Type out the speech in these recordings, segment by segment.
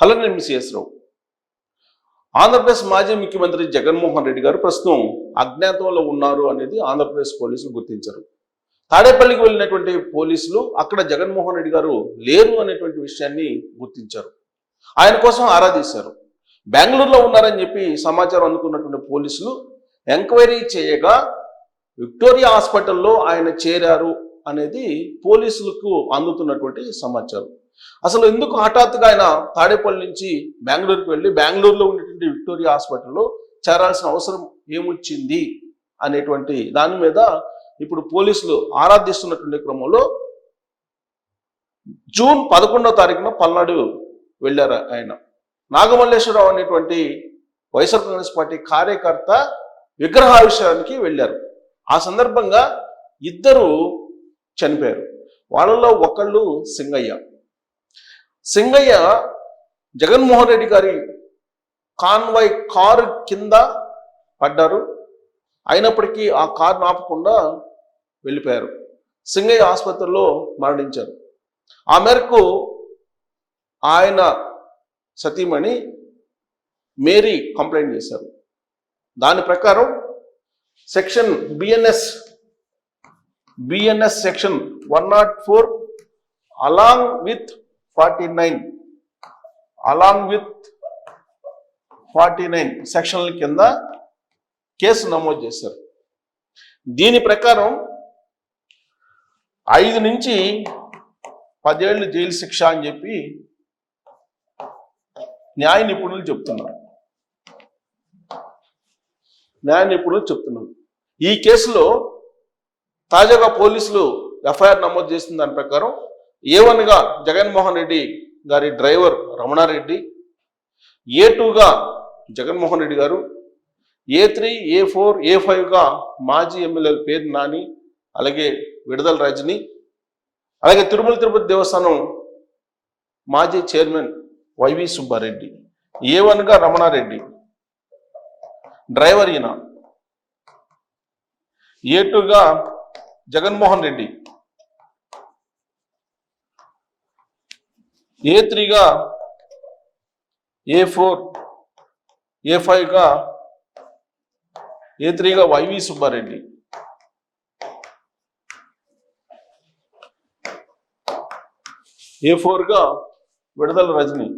Hello నేను మిసిఎస్ రావు. ఆంధ్రప్రదేశ్ మాజీ ముఖ్యమంత్రి జగన్మోహన్ రెడ్డి గారు ప్రస్తుతం అజ్ఞాతంలో ఉన్నారు అనేది ఆంధ్రప్రదేశ్ పోలీసులు గుర్తించారు. తాడేపల్లికి వెళ్ళినటువంటి పోలీసులు అక్కడ జగన్మోహన్ రెడ్డి గారు లేరు అనేటువంటి విషయాన్ని గుర్తించారు. ఆయన కోసం ఆరా బెంగళూరులో ఉన్నారని చెప్పి సమాచారం అందుకున్నటువంటి పోలీసులు ఎంక్వైరీ చేయగా విక్టోరియా హాస్పిటల్లో ఆయన చేరారు అనేది పోలీసులకు అందుతున్నటువంటి సమాచారం. అసలు ఎందుకు హఠాత్తుగా ఆయన తాడేపల్లి నుంచి బెంగళూరుకు వెళ్ళి బెంగళూరులో ఉన్నటువంటి విక్టోరియా హాస్పిటల్లో చేరాల్సిన అవసరం ఏమొచ్చింది అనేటువంటి దాని మీద ఇప్పుడు పోలీసులు ఆరాధిస్తున్నటువంటి క్రమంలో జూన్ పదకొండవ తారీఖున పల్నాడు వెళ్ళారు ఆయన. నాగమల్లేశ్వరరావు అనేటువంటి వైఎస్ఆర్ కాంగ్రెస్ పార్టీ కార్యకర్త విగ్రహావిషయానికి వెళ్ళారు. ఆ సందర్భంగా ఇద్దరు చనిపోయారు. వాళ్ళలో ఒకళ్ళు సింగయ్య. సింగయ్య జగన్మోహన్ రెడ్డి గారి కాన్వాయ్ కారు కింద పడ్డారు. అయినప్పటికీ ఆ కారు ఆపకుండా వెళ్ళిపోయారు. సింగయ్య ఆసుపత్రిలో మరణించారు. ఆ మేరకు ఆయన సతీమణి మేరీ కంప్లైంట్ చేశారు. దాని ప్రకారం section BNS BNS section one not four along with forty nine. Along with forty nine సెక్షన్ల కింద కేసు నమోదు చేశారు. దీని ప్రకారం ఐదు నుంచి పదేళ్ళు జైలు శిక్ష అని చెప్పి న్యాయ నిపుణులు చెప్తున్నారు. న్యాయ నిపుణులు చెప్తున్నారు. ఈ కేసులో తాజాగా పోలీసులు ఎఫ్ఐఆర్ నమోదు చేసిన దాని ప్రకారం ఏ వన్గా జగన్మోహన్ రెడ్డి గారి డ్రైవర్ రమణారెడ్డి ఏ టూగా జగన్మోహన్ రెడ్డి గారు ఏ త్రీ ఏ ఫోర్ ఏ ఫైవ్గా మాజీ ఎమ్మెల్యేల పేరు నాని అలాగే విడుదల రజని అలాగే తిరుమల తిరుపతి దేవస్థానం మాజీ చైర్మన్ వైవి సుబ్బారెడ్డి ఏ వన్గా రమణారెడ్డి డ్రైవర్ ఈయన. ఏ టూగా జగన్మోహన్ రెడ్డి. ఏ త్రీగా ఏ ఫోర్ ఏ ఫైవ్గా ఏ త్రీగా వైవి సుబ్బారెడ్డి. ఏ ఫోర్గా విడుదల రజని.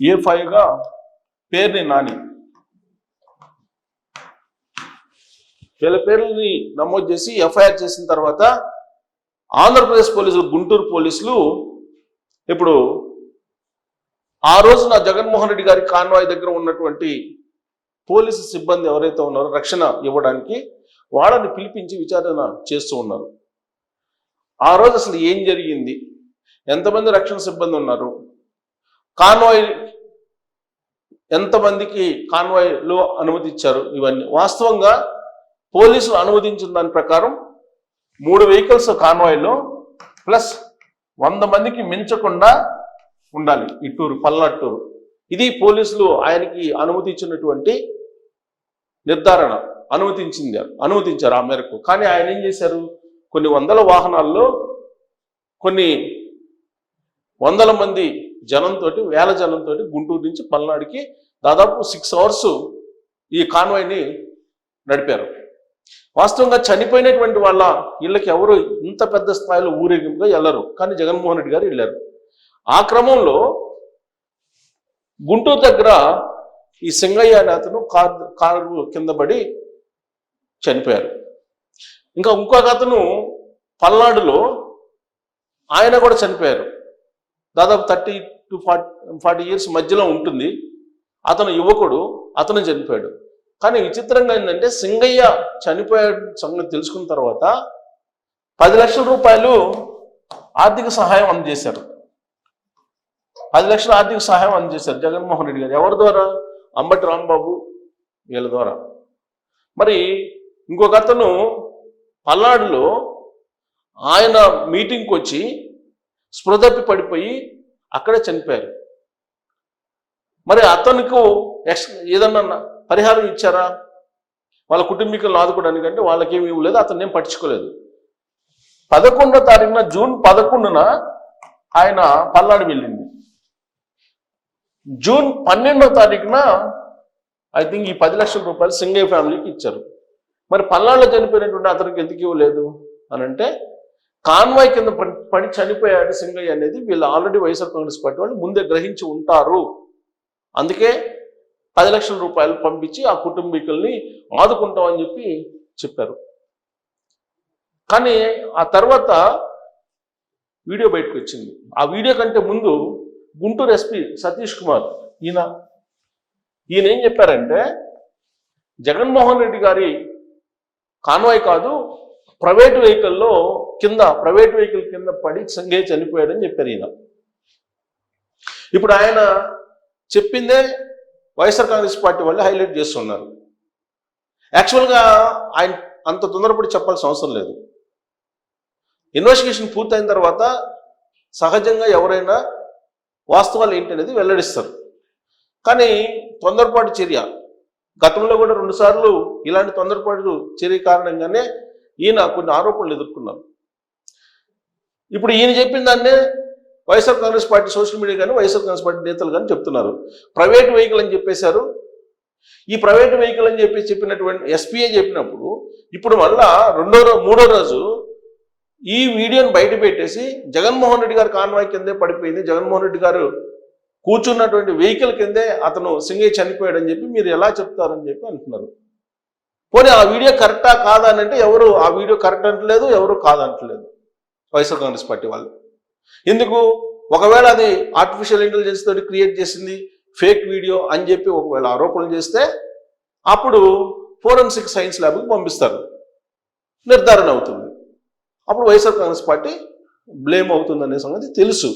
ఏ ఫైవ్గా పేరుని నాని. వీళ్ళ పేర్లని నమోదు చేసి ఎఫ్ఐఆర్ చేసిన తర్వాత ఆంధ్రప్రదేశ్ పోలీసులు గుంటూరు పోలీసులు ఇప్పుడు ఆ రోజున జగన్మోహన్ రెడ్డి గారి కాన్వాయ్ దగ్గర ఉన్నటువంటి పోలీసు సిబ్బంది ఎవరైతే ఉన్నారో రక్షణ ఇవ్వడానికి వాళ్ళని పిలిపించి విచారణ చేస్తూ ఉన్నారు. ఆ రోజు అసలు ఏం జరిగింది? ఎంతమంది రక్షణ సిబ్బంది ఉన్నారు? కాన్వాయ్ ఎంతమందికి కాన్వాయ్లో అనుమతి ఇచ్చారు ఇవన్నీ వాస్తవంగా పోలీసులు అనుమతించిన దాని ప్రకారం మూడు వెహికల్స్ కాన్వాయ్లో ప్లస్ వంద మందికి మించకుండా ఉండాలి. ఈ టూరు పల్నాడు టూరు ఇది పోలీసులు ఆయనకి అనుమతి ఇచ్చినటువంటి నిర్ధారణ. అనుమతించింది అనుమతించారు ఆ మేరకు. కానీ ఆయన ఏం చేశారు? కొన్ని వందల వాహనాల్లో కొన్ని వందల మంది జనంతో వేల జనంతో గుంటూరు నుంచి పల్నాడుకి దాదాపు సిక్స్ అవర్స్ ఈ కాన్వాయ్ని నడిపారు. వాస్తవంగా చనిపోయినటువంటి వాళ్ళ ఇళ్ళకి ఎవరు ఇంత పెద్ద స్థాయిలో ఊరేగింపుగా వెళ్ళరు కానీ జగన్మోహన్ రెడ్డి గారు వెళ్ళారు ఆ క్రమంలో గుంటూరు దగ్గర ఈ సింగయ్య అనే అతను కారు కారు కింద పడి చనిపోయారు. ఇంకా ఇంకొక అతను పల్నాడులో ఆయన కూడా చనిపోయారు. దాదాపు thirty to forty forty years మధ్యలో ఉంటుంది. అతను యువకుడు అతను చనిపోయాడు. కానీ విచిత్రంగా ఏంటంటే సింగయ్య చనిపోయాడు సంగతి తెలుసుకున్న తర్వాత పది లక్షల రూపాయలు ఆర్థిక సహాయం అందజేశారు. పది లక్షల ఆర్థిక సహాయం అందజేశారు జగన్మోహన్ రెడ్డి గారు. ఎవరి ద్వారా? అంబటి రాంబాబు వీళ్ళ ద్వారా. మరి ఇంకొక అతను పల్నాడులో ఆయన మీటింగ్కి వచ్చి స్పృహతప్పి పడిపోయి అక్కడే చనిపోయారు. మరి అతనికి ఎక్స్ ఏదన్నా పరిహారం ఇచ్చారా? వాళ్ళ కుటుంబీకులను ఆదుకోవడానికి అంటే వాళ్ళకేమి ఇవ్వలేదు అతను ఏం పట్టించుకోలేదు. పదకొండో తారీఖున జూన్ పదకొండున ఆయన పల్నాడు వెళ్ళింది. జూన్ పన్నెండో తారీఖున ఐ థింక్ ఈ పది లక్షల రూపాయలు సింగయ్య ఫ్యామిలీకి ఇచ్చారు. మరి పల్నాడులో చనిపోయినటువంటి అతనికి ఎందుకు ఇవ్వలేదు? అని అంటే కాన్వాయ్ కింద పడి- పడి చనిపోయాడు సింగయ్య అనేది వీళ్ళు ఆల్రెడీ వైఎస్ఆర్ కాంగ్రెస్ పార్టీ వాళ్ళు ముందే గ్రహించి ఉంటారు. అందుకే పది లక్షల రూపాయలు పంపించి ఆ కుటుంబీకుల్ని ఆదుకుంటామని చెప్పి చెప్పారు. కానీ ఆ తర్వాత వీడియో బయటకు వచ్చింది. ఆ వీడియో కంటే ముందు గుంటూరు ఎస్పీ సతీష్ కుమార్ ఈయన ఈయన ఏం చెప్పారంటే జగన్మోహన్ రెడ్డి గారి కాన్వాయ్ కాదు ప్రైవేట్ వెహికల్లో కింద ప్రైవేట్ వెహికల్ కింద పడి సంగే చనిపోయాడని చెప్పారు ఈయన. ఇప్పుడు ఆయన చెప్పిందే వైఎస్ఆర్ కాంగ్రెస్ పార్టీ వాళ్ళు హైలైట్ చేస్తున్నారు. యాక్చువల్గా ఆయన అంత తొందరపడి చెప్పాల్సిన అవసరం లేదు. ఇన్వెస్టిగేషన్ పూర్తయిన తర్వాత సహజంగా ఎవరైనా వాస్తవాలు ఏంటనేది వెల్లడిస్తారు. కానీ తొందరపాటు చర్య. గతంలో కూడా రెండుసార్లు ఇలాంటి తొందరపాటు చర్య కారణంగానే ఈయన కొన్ని ఆరోపణలు ఎదుర్కొన్నారు. ఇప్పుడు ఈయన చెప్పిన దాన్నే YSR Congress party social media కానీ వైఎస్ఆర్ కాంగ్రెస్ పార్టీ నేతలు కానీ చెప్తున్నారు. ప్రైవేట్ వెహికల్ అని చెప్పేశారు. ఈ ప్రైవేట్ వెహికల్ అని చెప్పి చెప్పినటువంటి ఎస్పీఏ చెప్పినప్పుడు ఇప్పుడు మళ్ళా రెండో రోజు మూడో రోజు ఈ వీడియోని బయట పెట్టేసి జగన్మోహన్ రెడ్డి గారు కాన్వాయ్ కిందే పడిపోయింది. జగన్మోహన్ రెడ్డి గారు కూర్చున్నటువంటి వెహికల్ కిందే అతను సింగయ్య చనిపోయాడని చెప్పి మీరు ఎలా చెప్తారని చెప్పి అంటున్నారు. పోనీ ఆ వీడియో కరెక్టా కాదా అని అంటే ఎవరు ఆ వీడియో కరెక్ట్ అంటలేదు ఎవరు కాదంటలేదు. వైఎస్ఆర్ కాంగ్రెస్ పార్టీ వాళ్ళు. ఎందుకు? ఒకవేళ అది ఆర్టిఫిషియల్ ఇంటెలిజెన్స్ తోటి క్రియేట్ చేసింది ఫేక్ వీడియో అని చెప్పి ఒకవేళ ఆరోపణలు చేస్తే అప్పుడు ఫోరెన్సిక్ సైన్స్ ల్యాబ్కి పంపిస్తారు. నిర్ధారణ అవుతుంది. అప్పుడు వైఎస్ఆర్ కాంగ్రెస్ పార్టీ బ్లేమ్ అవుతుంది అనే సంగతి తెలుసు.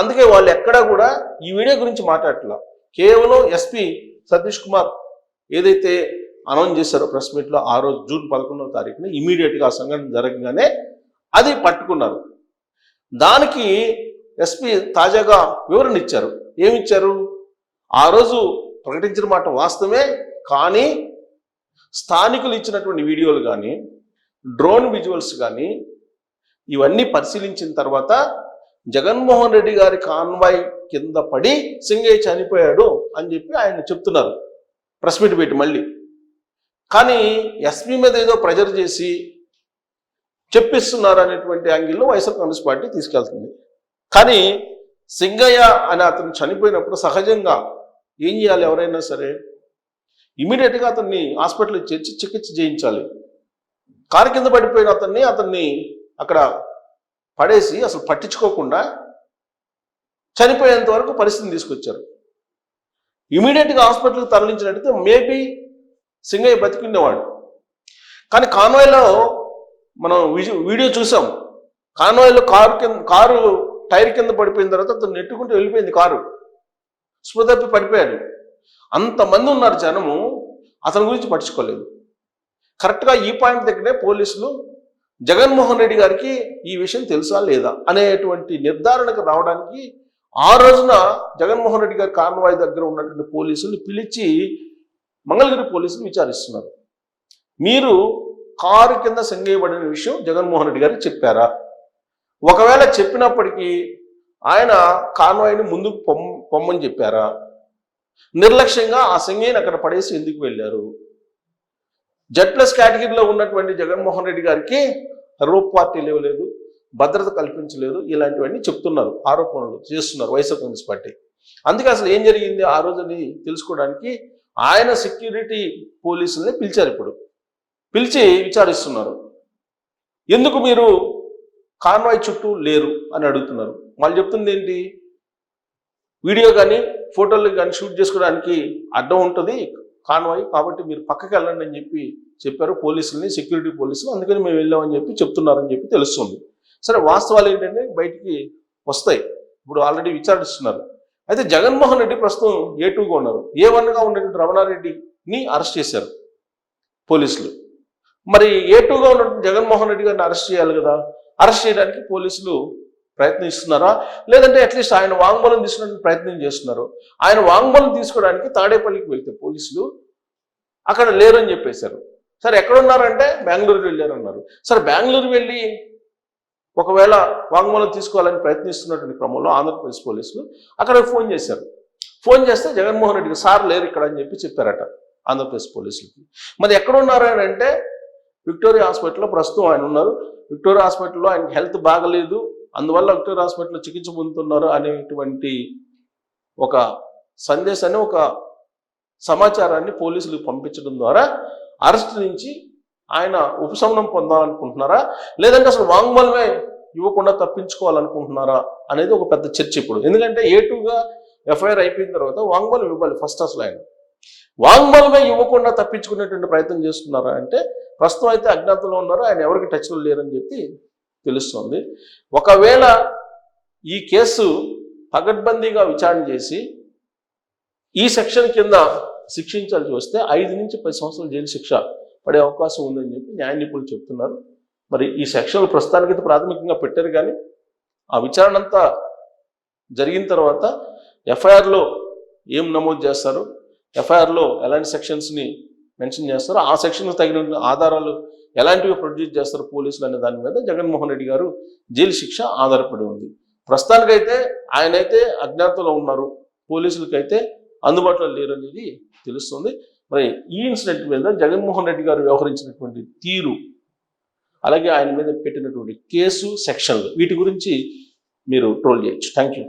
అందుకే వాళ్ళు ఎక్కడా కూడా ఈ వీడియో గురించి మాట్లాడట్లా. కేవలం ఎస్పీ సతీష్ కుమార్ ఏదైతే అనౌన్స్ చేశారో ప్రెస్ మీట్లో ఆ రోజు జూన్ పదకొండవ తారీఖున ఇమీడియట్గా ఆ సంఘటన జరగగానే అది పట్టుకున్నారు. దానికి ఎస్పీ తాజాగా వివరణ ఇచ్చారు. ఏమిచ్చారు? ఆ రోజు ప్రకటించిన మాట వాస్తవమే కానీ స్థానికులు ఇచ్చినటువంటి వీడియోలు కానీ డ్రోన్ విజువల్స్ కానీ ఇవన్నీ పరిశీలించిన తర్వాత జగన్మోహన్ రెడ్డి గారి కాన్వాయ్ కింద పడి సింగయ్య చనిపోయాడు అని చెప్పి ఆయన చెప్తున్నారు. ప్రెస్ మీట్ పెట్టి మళ్ళీ. కానీ ఎస్పీ మీద ఏదో ప్రెజర్ చేసి చెప్పిస్తున్నారు అనేటువంటి యాంగిల్లో వైఎస్ఆర్ కాంగ్రెస్ పార్టీ తీసుకెళ్తుంది. కానీ సింగయ్య అని అతను చనిపోయినప్పుడు సహజంగా ఏం చేయాలి ఎవరైనా సరే? ఇమీడియట్గా అతన్ని హాస్పిటల్కి చేర్చి చికిత్స చేయించాలి. కారు కింద పడిపోయిన అతన్ని అతన్ని అక్కడ పడేసి అసలు పట్టించుకోకుండా చనిపోయేంత వరకు పరిస్థితిని తీసుకొచ్చారు. ఇమీడియట్గా హాస్పిటల్కి తరలించినట్టయితే మేబీ సింగయ్య బతికిండేవాడు కానీ కాన్వాయ్లో మనం వీడియో చూసాం. కాన్వాయ్లో కారు కింద కారు టైర్ కింద పడిపోయిన తర్వాత అతను నెట్టుకుంటూ వెళ్ళిపోయింది కారు. స్పృతప్పి పడిపోయాడు. అంతమంది ఉన్నారు జనము అతని గురించి పట్టించుకోలేదు. కరెక్ట్గా ఈ పాయింట్ దగ్గరే పోలీసులు జగన్మోహన్ రెడ్డి గారికి ఈ విషయం తెలుసా లేదా అనేటువంటి నిర్ధారణకు రావడానికి ఆ రోజున జగన్మోహన్ రెడ్డి గారి కాన్వాయ్ దగ్గర ఉన్నటువంటి పోలీసులు పిలిచి మంగళగిరి పోలీసులు విచారిస్తున్నారు. మీరు కారు కింద సంగేయబడిన విషయం జగన్మోహన్ రెడ్డి గారికి చెప్పారా? ఒకవేళ చెప్పినప్పటికీ ఆయన కాన్వాయ్ని ముందుకు పొమ్ పొమ్మని చెప్పారా? నిర్లక్ష్యంగా ఆ సంగేని అక్కడ పడేసి ఎందుకు వెళ్ళారు? జెడ్ ప్లస్ కేటగిరీలో ఉన్నటువంటి జగన్మోహన్ రెడ్డి గారికి రూప్ పార్టీలు ఇవ్వలేదు భద్రత కల్పించలేదు ఇలాంటివన్నీ చెప్తున్నారు ఆరోపణలు చేస్తున్నారు వైఎస్ఆర్ కాంగ్రెస్ పార్టీ. అందుకే అసలు ఏం జరిగింది? ఆ రోజుని తెలుసుకోవడానికి ఆయన సెక్యూరిటీ పోలీసుల్ని పిలిచారు ఇప్పుడు. పిలిచి విచారిస్తున్నారు. ఎందుకు మీరు కాన్వాయ్ చుట్టూ లేరు అని అడుగుతున్నారు. వాళ్ళు చెప్తుంది ఏంటి? వీడియో కానీ ఫోటోలు కానీ షూట్ చేసుకోవడానికి అడ్డం ఉంటుంది కాన్వాయ్ కాబట్టి మీరు పక్కకి వెళ్ళండి అని చెప్పి చెప్పారు పోలీసుల్ని సెక్యూరిటీ పోలీసులు. అందుకని మేము వెళ్ళామని చెప్పి చెప్తున్నారని చెప్పి తెలుస్తుంది. సరే వాస్తవాలు ఏంటంటే బయటికి వస్తాయి. ఇప్పుడు ఆల్రెడీ విచారిస్తున్నారు. అయితే జగన్మోహన్ రెడ్డి ప్రస్తుతం ఏ టూగా ఉన్నారు? ఏ వన్గా ఉన్నటువంటి రమణారెడ్డిని అరెస్ట్ చేశారు పోలీసులు? మరి ఏ టూగా ఉన్నటువంటి జగన్మోహన్ రెడ్డి గారిని అరెస్ట్ చేయాలి కదా? అరెస్ట్ చేయడానికి పోలీసులు ప్రయత్నిస్తున్నారా? లేదంటే అట్లీస్ట్ ఆయన వాంగ్మూలం తీసుకోవడానికి ప్రయత్నం చేస్తున్నారు. ఆయన వాంగ్మూలం తీసుకోవడానికి తాడేపల్లికి వెళ్తే పోలీసులు అక్కడ లేరు అని చెప్పేశారు. సరే ఎక్కడున్నారంటే బెంగళూరు వెళ్ళారు అన్నారు సరే బెంగళూరు వెళ్ళి ఒకవేళ వాంగ్మూలం తీసుకోవాలని ప్రయత్నిస్తున్నటువంటి క్రమంలో ఆంధ్రప్రదేశ్ పోలీసులు అక్కడ ఫోన్ చేశారు. ఫోన్ చేస్తే జగన్మోహన్ రెడ్డికి సార్ లేరు ఇక్కడ అని చెప్పి చెప్పారట ఆంధ్రప్రదేశ్ పోలీసులకి. మరి ఎక్కడున్నారు అని అంటే విక్టోరియా హాస్పిటల్లో ప్రస్తుతం ఆయన ఉన్నారు. విక్టోరియా హాస్పిటల్లో ఆయనకి హెల్త్ బాగలేదు. అందువల్ల విక్టోరియా హాస్పిటల్లో చికిత్స పొందుతున్నారు అనేటువంటి ఒక సందేశాన్ని ఒక సమాచారాన్ని పోలీసులకు పంపించడం ద్వారా అరెస్ట్ నుంచి ఆయన ఉపశమనం పొందాలనుకుంటున్నారా? లేదంటే అసలు వాంగ్మూలమే ఇవ్వకుండా తప్పించుకోవాలనుకుంటున్నారా అనేది ఒక పెద్ద చర్చ ఇప్పుడు. ఎందుకంటే ఏ టూగా ఎఫ్ఐఆర్ అయిపోయిన తర్వాత వాంగ్మూలం ఇవ్వాలి ఫస్ట్ అసలు ఆయన. వాంగ్మూలమే ఇవ్వకుండా తప్పించుకునేటువంటి ప్రయత్నం చేస్తున్నారా అంటే ప్రస్తుతం అయితే అజ్ఞాతంలో ఉన్నారు ఆయన ఎవరికి టచ్లో లేరని చెప్పి తెలుస్తోంది. ఒకవేళ ఈ కేసు పగడ్బందీగా విచారణ చేసి ఈ సెక్షన్ కింద శిక్షించాల్సి వస్తే ఐదు నుంచి పది సంవత్సరాల జైలు శిక్ష పడే అవకాశం ఉందని చెప్పి న్యాయ నిపుణులు చెప్తున్నారు. మరి ఈ సెక్షన్లు ప్రస్తుతానికైతే ప్రాథమికంగా పెట్టారు కానీ ఆ విచారణ అంతా జరిగిన తర్వాత ఎఫ్ఐఆర్లో ఏం నమోదు చేస్తారు? ఎఫ్ఐఆర్లో ఎలాంటి సెక్షన్స్ని మెన్షన్ చేస్తారో ఆ సెక్షన్కి తగిన ఆధారాలు ఎలాంటివి ప్రొడ్యూస్ చేస్తారు పోలీసులు అనే దాని మీద జగన్మోహన్ రెడ్డి గారు జైలు శిక్ష ఆధారపడి ఉంది. ప్రస్తుతానికైతే ఆయనైతే అజ్ఞాతంలో ఉన్నారు. పోలీసులకైతే అందుబాటులో లేరు అనేది తెలుస్తుంది. మరి ఈ ఇన్సిడెంట్ మీద జగన్మోహన్ రెడ్డి గారు వ్యవహరించినటువంటి తీరు అలాగే ఆయన మీద పెట్టినటువంటి కేసు సెక్షన్లు వీటి గురించి మీరు ట్రోల్ చేయొచ్చు. Thank you